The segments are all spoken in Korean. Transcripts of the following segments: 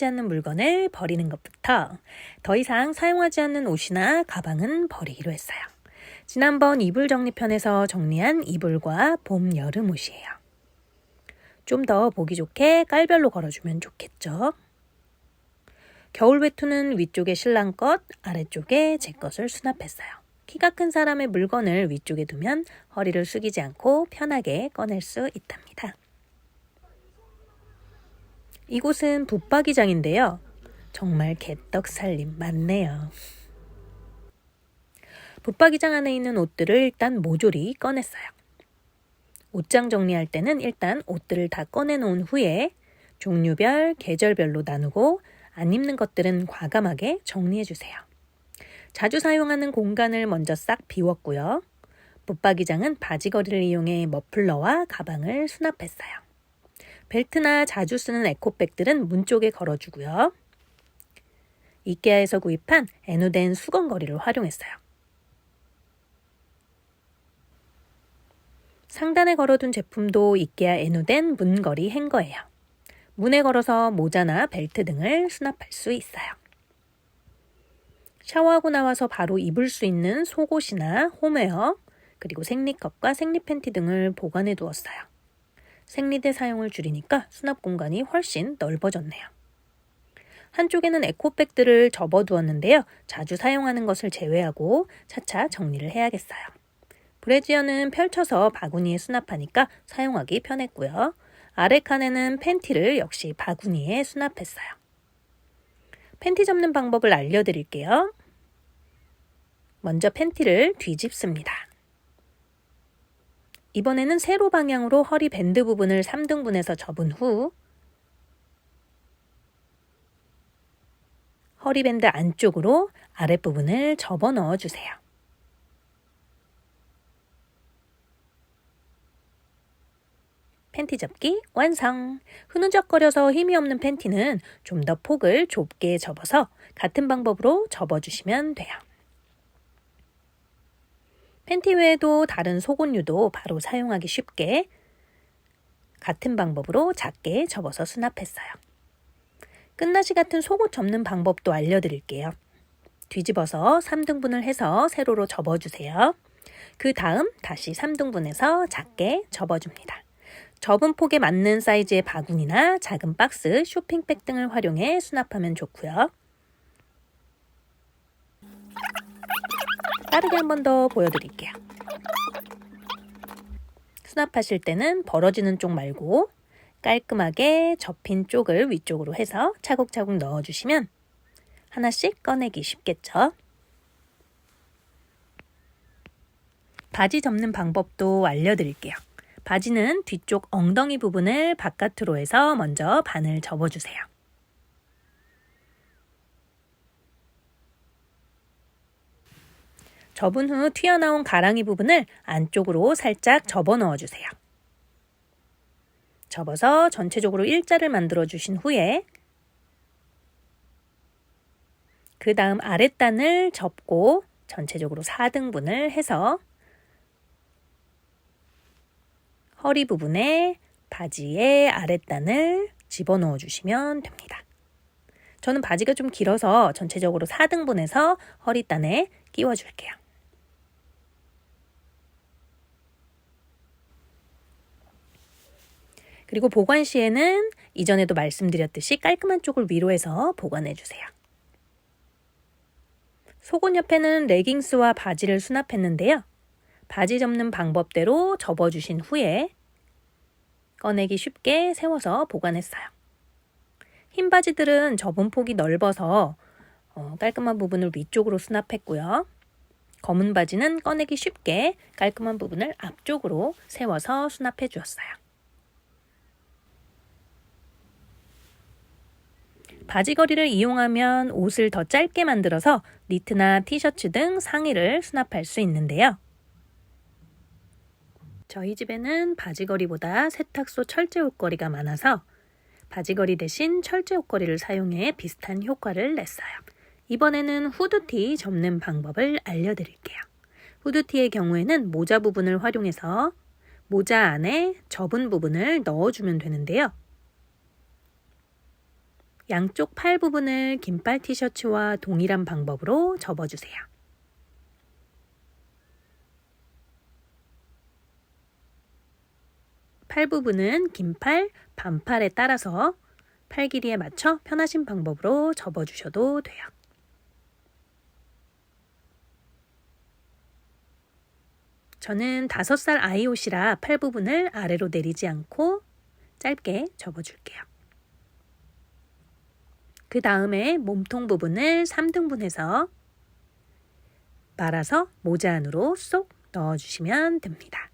사용하지 않는 물건을 버리는 것부터 더 이상 사용하지 않는 옷이나 가방은 버리기로 했어요. 지난번 이불 정리편에서 정리한 이불과 봄, 여름 옷이에요. 좀 더 보기 좋게 깔별로 걸어주면 좋겠죠. 겨울 외투는 위쪽에 신랑 것, 아래쪽에 제 것을 수납했어요. 키가 큰 사람의 물건을 위쪽에 두면 허리를 숙이지 않고 편하게 꺼낼 수 있답니다. 이곳은 붙박이장인데요. 정말 개떡 살림 많네요. 붙박이장 안에 있는 옷들을 일단 모조리 꺼냈어요. 옷장 정리할 때는 일단 옷들을 다 꺼내놓은 후에 종류별, 계절별로 나누고 안 입는 것들은 과감하게 정리해 주세요. 자주 사용하는 공간을 먼저 싹 비웠고요. 붙박이장은 바지거리를 이용해 머플러와 가방을 수납했어요. 벨트나 자주 쓰는 에코백들은 문 쪽에 걸어주고요. 이케아에서 구입한 애누된 수건거리를 활용했어요. 상단에 걸어둔 제품도 이케아 애누된 문거리 행거예요. 문에 걸어서 모자나 벨트 등을 수납할 수 있어요. 샤워하고 나와서 바로 입을 수 있는 속옷이나 홈웨어, 그리고 생리컵과 생리 팬티 등을 보관해 두었어요. 생리대 사용을 줄이니까 수납 공간이 훨씬 넓어졌네요. 한쪽에는 에코백들을 접어두었는데요. 자주 사용하는 것을 제외하고 차차 정리를 해야겠어요. 브래지어는 펼쳐서 바구니에 수납하니까 사용하기 편했고요. 아래 칸에는 팬티를 역시 바구니에 수납했어요. 팬티 접는 방법을 알려드릴게요. 먼저 팬티를 뒤집습니다. 이번에는 세로 방향으로 허리 밴드 부분을 3등분해서 접은 후 허리밴드 안쪽으로 아랫부분을 접어 넣어 주세요. 팬티 접기 완성! 흐느적거려서 힘이 없는 팬티는 좀 더 폭을 좁게 접어서 같은 방법으로 접어주시면 돼요. 팬티 외에도 다른 속옷류도 바로 사용하기 쉽게 같은 방법으로 작게 접어서 수납했어요. 끝나시 같은 속옷 접는 방법도 알려드릴게요. 뒤집어서 3등분을 해서 세로로 접어주세요. 그 다음 다시 3등분해서 작게 접어줍니다. 접은 폭에 맞는 사이즈의 바구니나 작은 박스, 쇼핑백 등을 활용해 수납하면 좋고요. 빠르게 한 번 더 보여드릴게요. 수납하실 때는 벌어지는 쪽 말고 깔끔하게 접힌 쪽을 위쪽으로 해서 차곡차곡 넣어주시면 하나씩 꺼내기 쉽겠죠? 바지 접는 방법도 알려드릴게요. 바지는 뒤쪽 엉덩이 부분을 바깥으로 해서 먼저 반을 접어주세요. 접은 후 튀어나온 가랑이 부분을 안쪽으로 살짝 접어 넣어주세요. 접어서 전체적으로 일자를 만들어 주신 후에 그 다음 아랫단을 접고 전체적으로 4등분을 해서 허리 부분에 바지의 아랫단을 집어넣어 주시면 됩니다. 저는 바지가 좀 길어서 전체적으로 4등분해서 허리단에 끼워 줄게요. 그리고 보관 시에는 이전에도 말씀드렸듯이 깔끔한 쪽을 위로 해서 보관해 주세요. 속옷 옆에는 레깅스와 바지를 수납했는데요. 바지 접는 방법대로 접어주신 후에 꺼내기 쉽게 세워서 보관했어요. 흰 바지들은 접은 폭이 넓어서 어, 깔끔한 부분을 위쪽으로 수납했고요. 검은 바지는 꺼내기 쉽게 깔끔한 부분을 앞쪽으로 세워서 수납해 주었어요. 바지거리를 이용하면 옷을 더 짧게 만들어서 니트나 티셔츠 등 상의를 수납할 수 있는데요. 저희 집에는 바지거리보다 세탁소 철제 옷걸이가 많아서 바지거리 대신 철제 옷걸이를 사용해 비슷한 효과를 냈어요. 이번에는 후드티 접는 방법을 알려드릴게요. 후드티의 경우에는 모자 부분을 활용해서 모자 안에 접은 부분을 넣어주면 되는데요. 양쪽 팔 부분을 긴팔 티셔츠와 동일한 방법으로 접어주세요. 팔 부분은 긴팔, 반팔에 따라서 팔 길이에 맞춰 편하신 방법으로 접어주셔도 돼요. 저는 다섯 살 아이 옷이라 팔 부분을 아래로 내리지 않고 짧게 접어줄게요. 그 다음에 몸통 부분을 3등분해서 말아서 모자 안으로 쏙 넣어주시면 됩니다.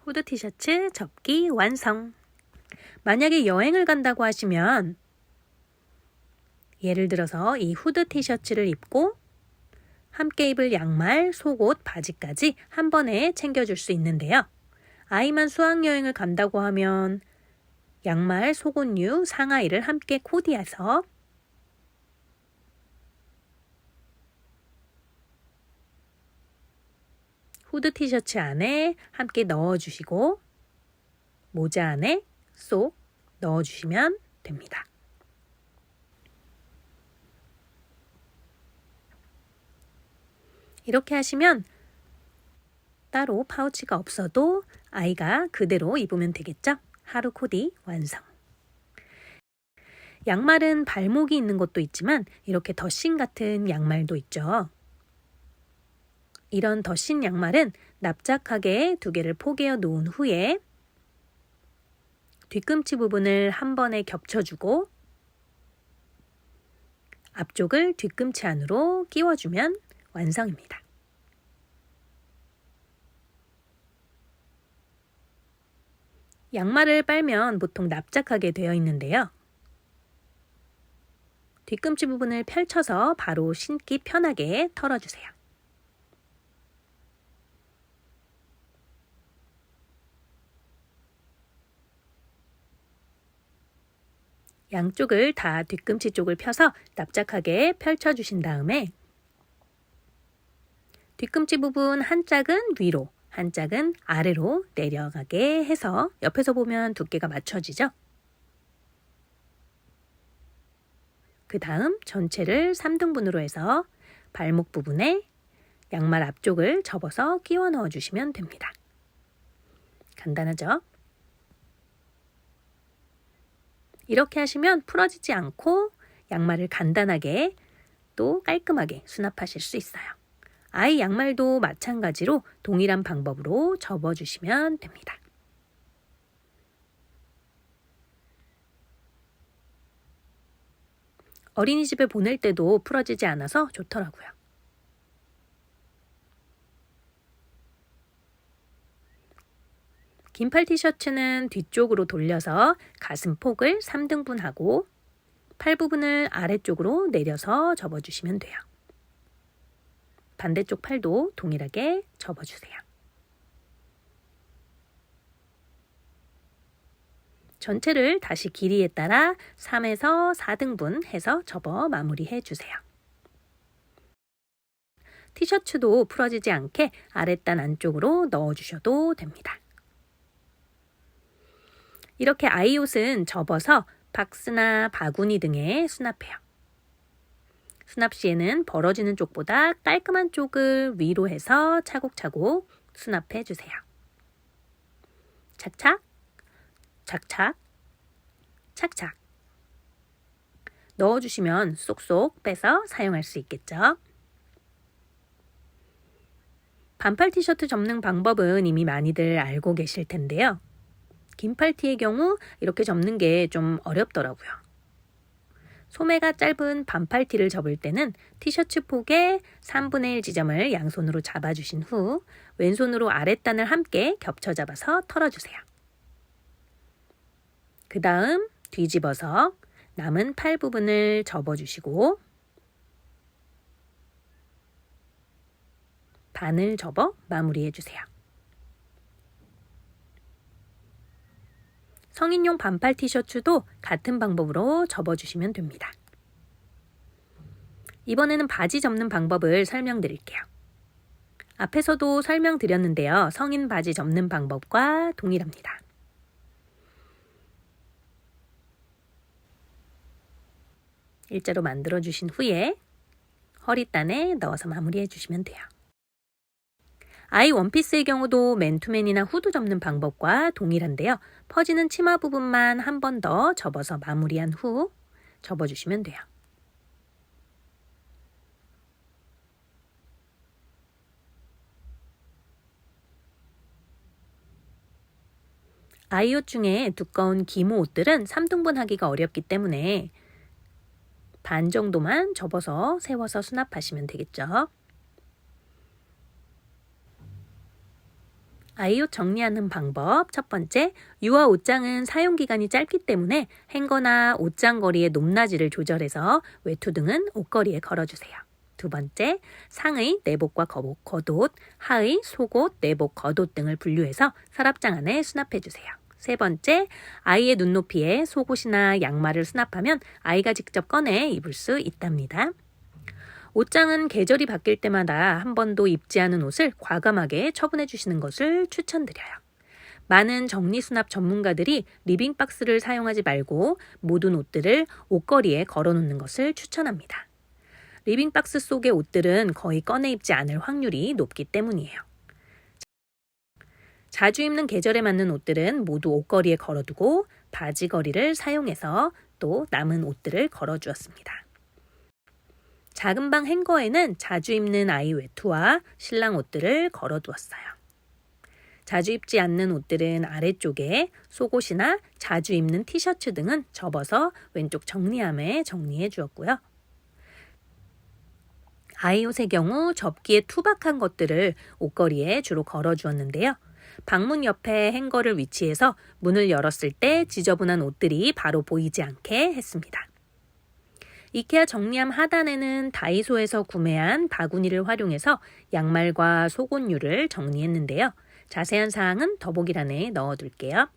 후드 티셔츠 접기 완성. 만약에 여행을 간다고 하시면 예를 들어서 이 후드 티셔츠를 입고 함께 입을 양말, 속옷, 바지까지 한 번에 챙겨줄 수 있는데요. 아이만 수학여행을 간다고 하면 양말, 속옷류, 상하이를 함께 코디해서 후드 티셔츠 안에 함께 넣어주시고 모자 안에 쏙 넣어주시면 됩니다. 이렇게 하시면 따로 파우치가 없어도 아이가 그대로 입으면 되겠죠? 하루 코디 완성. 양말은 발목이 있는 것도 있지만 이렇게 덧신 같은 양말도 있죠. 이런 덧신 양말은 납작하게 두 개를 포개어 놓은 후에 뒤꿈치 부분을 한 번에 겹쳐주고 앞쪽을 뒤꿈치 안으로 끼워주면 완성입니다. 양말을 빨면 보통 납작하게 되어 있는데요. 뒤꿈치 부분을 펼쳐서 바로 신기 편하게 털어주세요. 양쪽을 다 뒤꿈치 쪽을 펴서 납작하게 펼쳐주신 다음에 뒤꿈치 부분 한 짝은 위로, 한 짝은 아래로 내려가게 해서 옆에서 보면 두께가 맞춰지죠? 그 다음 전체를 3등분으로 해서 발목 부분에 양말 앞쪽을 접어서 끼워 넣어 주시면 됩니다. 간단하죠? 이렇게 하시면 풀어지지 않고 양말을 간단하게 또 깔끔하게 수납하실 수 있어요. 아이 양말도 마찬가지로 동일한 방법으로 접어주시면 됩니다. 어린이집에 보낼 때도 풀어지지 않아서 좋더라고요. 긴팔 티셔츠는 뒤쪽으로 돌려서 가슴 폭을 3등분하고 팔 부분을 아래쪽으로 내려서 접어주시면 돼요. 반대쪽 팔도 동일하게 접어주세요. 전체를 다시 길이에 따라 3에서 4등분 해서 접어 마무리해 주세요. 티셔츠도 풀어지지 않게 아랫단 안쪽으로 넣어주셔도 됩니다. 이렇게 아이 옷은 접어서 박스나 바구니 등에 수납해요. 수납 시에는 벌어지는 쪽보다 깔끔한 쪽을 위로 해서 차곡차곡 수납해 주세요. 착착, 착착, 착착. 넣어주시면 쏙쏙 빼서 사용할 수 있겠죠. 반팔 티셔츠 접는 방법은 이미 많이들 알고 계실 텐데요. 긴팔 티의 경우 이렇게 접는 게 좀 어렵더라고요. 소매가 짧은 반팔 티를 접을 때는 티셔츠 폭의 3분의 1 지점을 양손으로 잡아주신 후 왼손으로 아랫단을 함께 겹쳐 잡아서 털어주세요. 그 다음 뒤집어서 남은 팔 부분을 접어주시고 반을 접어 마무리해주세요. 성인용 반팔 티셔츠도 같은 방법으로 접어주시면 됩니다. 이번에는 바지 접는 방법을 설명드릴게요. 앞에서도 설명드렸는데요. 성인 바지 접는 방법과 동일합니다. 일자로 만들어 주신 후에 허리단에 넣어서 마무리해 주시면 돼요. 아이 원피스의 경우도 맨투맨이나 후드 접는 방법과 동일한데요. 퍼지는 치마 부분만 한 번 더 접어서 마무리한 후 접어주시면 돼요. 아이 옷 중에 두꺼운 기모 옷들은 3등분 하기가 어렵기 때문에 반 정도만 접어서 세워서 수납하시면 되겠죠. 아이옷 정리하는 방법 첫 번째, 유아 옷장은 사용 기간이 짧기 때문에 행거나 옷장 거리의 높낮이를 조절해서 외투 등은 옷걸이에 걸어주세요. 두 번째, 상의, 내복과 거복, 겉옷, 하의, 속옷, 내복, 겉옷 등을 분류해서 서랍장 안에 수납해 주세요. 세 번째, 아이의 눈높이에 속옷이나 양말을 수납하면 아이가 직접 꺼내 입을 수 있답니다. 옷장은 계절이 바뀔 때마다 한 번도 입지 않은 옷을 과감하게 처분해 주시는 것을 추천드려요. 많은 정리 수납 전문가들이 리빙 박스를 사용하지 말고 모든 옷들을 옷걸이에 걸어 놓는 것을 추천합니다. 리빙 박스 속의 옷들은 거의 꺼내 입지 않을 확률이 높기 때문이에요. 자주 입는 계절에 맞는 옷들은 모두 옷걸이에 걸어두고 바지걸이를 사용해서 또 남은 옷들을 걸어주었습니다. 작은 방 행거에는 자주 입는 아이 외투와 신랑 옷들을 걸어두었어요. 자주 입지 않는 옷들은 아래쪽에 속옷이나 자주 입는 티셔츠 등은 접어서 왼쪽 정리함에 정리해 주었고요. 아이 옷의 경우 접기에 투박한 것들을 옷걸이에 주로 걸어 주었는데요. 방문 옆에 행거를 위치해서 문을 열었을 때 지저분한 옷들이 바로 보이지 않게 했습니다. 이케아 정리함 하단에는 다이소에서 구매한 바구니를 활용해서 양말과 속옷류를 정리했는데요. 자세한 사항은 더보기란에 넣어둘게요.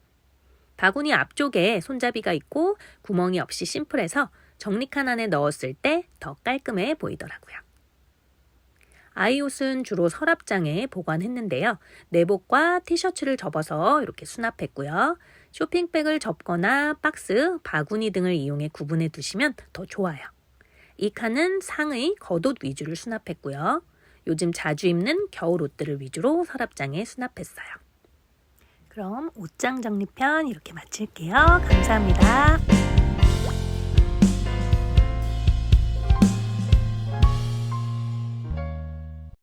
바구니 앞쪽에 손잡이가 있고 구멍이 없이 심플해서 정리칸 안에 넣었을 때 더 깔끔해 보이더라고요. 아이 옷은 주로 서랍장에 보관했는데요. 내복과 티셔츠를 접어서 이렇게 수납했고요. 쇼핑백을 접거나 박스, 바구니 등을 이용해 구분해 두시면 더 좋아요. 이 칸은 상의, 겉옷 위주를 수납했고요. 요즘 자주 입는 겨울 옷들을 위주로 서랍장에 수납했어요. 그럼 옷장 정리편 이렇게 마칠게요. 감사합니다.